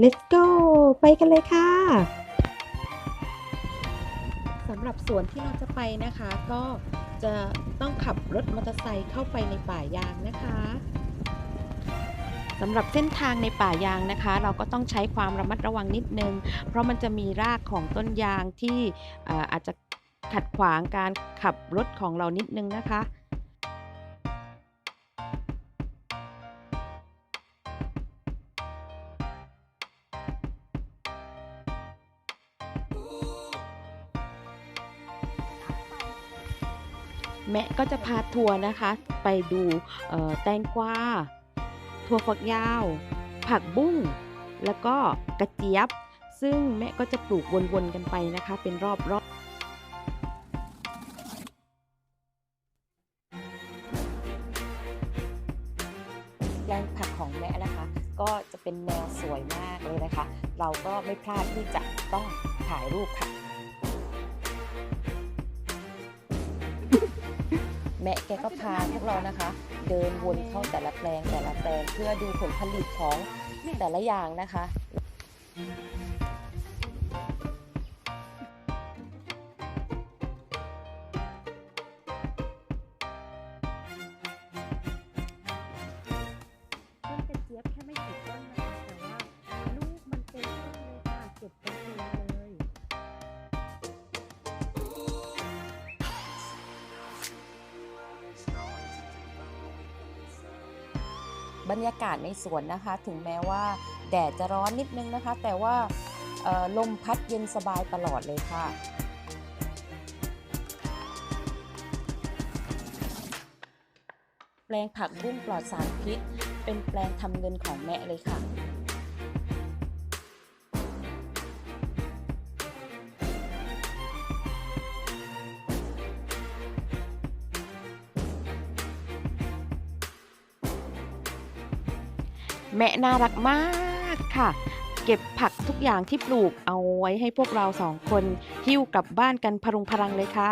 let's go ไปกันเลยค่ะสำหรับสวนที่เราจะไปนะคะ ก็จะต้องขับรถมอเตอร์ไซค์เข้าไปในป่ายางนะคะสำหรับเส้นทางในป่ายางนะคะ เราก็ต้องใช้ความระมัดระวังนิดนึง เพราะมันจะมีรากของต้นยางที่อาจจะขัดขวางการขับรถของเรานิดนึงนะคะ แม่ก็จะพาทัวร์นะคะ ไปดูแตงกวาถั่วฝักยาว ผักบุ้ง แล้วก็กระเจี๊ยบ ซึ่งแม่ก็จะปลูกวนๆกันไปนะคะ เป็นรอบๆแปลงผักของแม่นะคะ ก็จะเป็นแนวสวยมากเลยนะคะ เราก็ไม่พลาดที่จะต้องถ่ายรูปค่ะ แม่แกก็พาพวกเรานะคะ เดินวนเข้าแต่ละแปลงแต่ละแปลงเพื่อดูผลผลิตของแต่ละอย่างนะคะ บรรยากาศในสวนนะคะ ถึงแม้ว่าแดดจะร้อนนิดนึงนะคะ แต่ว่าลมพัดเย็นสบายตลอดเลยค่ะแปลงผักบุ้งปลอดสารพิษ เป็นแปลงทำเงินของแม่เลยค่ะ แม่น่ารักมากค่ะ เก็บผักทุกอย่างที่ปลูกเอาไว้ให้พวกเราสองคนหิ้วกลับบ้านกันพรุงพรังเลยค่ะ